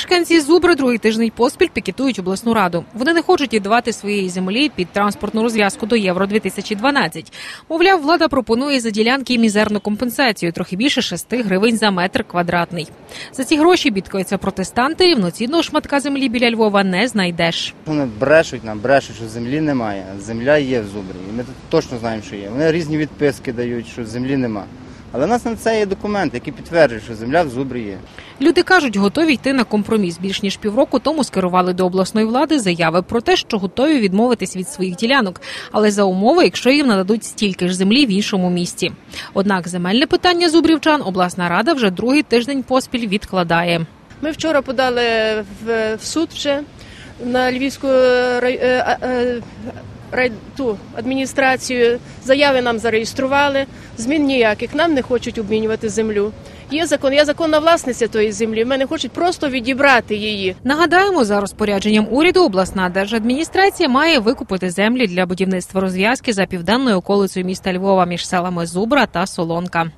Мешканці Зубри другий тиждень поспіль пікетують обласну раду. Вони не хочуть віддавати своєї землі під транспортну розв'язку до Євро 2012 Мовляв, влада пропонує за ділянки мізерну компенсацію, трохи більше 6 гривень за метр квадратний. За ці гроші бідкаються протестанти. Рівноцінного шматка землі біля Львова не знайдеш. Вони брешуть нам, брешуть, що землі немає. Земля є в зубрі. Ми точно знаємо, що є. Вони різні відписки дають, що землі нема. Але в нас на це є документ, який підтверджує, що земля в зубрі є. Люди кажуть, готові йти на компроміс. Більш ніж півроку тому скерували до обласної влади заяви про те, що готові відмовитись від своїх ділянок, але за умови, якщо їм нададуть стільки ж землі в іншому місті. Однак земельне питання зубрівчан обласна рада вже другий тиждень поспіль відкладає. Ми вчора подали в, суд вже на Львівську е, е, рай, ту адміністрацію. Заяви нам зареєстрували. Змін ніяких. Нам не хочуть обмінювати землю. Є закон, я законна власниця тої землі. Мене хочуть просто відібрати її. Нагадаємо, за розпорядженням уряду обласна держадміністрація має викупити землі для будівництва розв'язки за південною околицею міста Львова між селами Зубра та Солонка.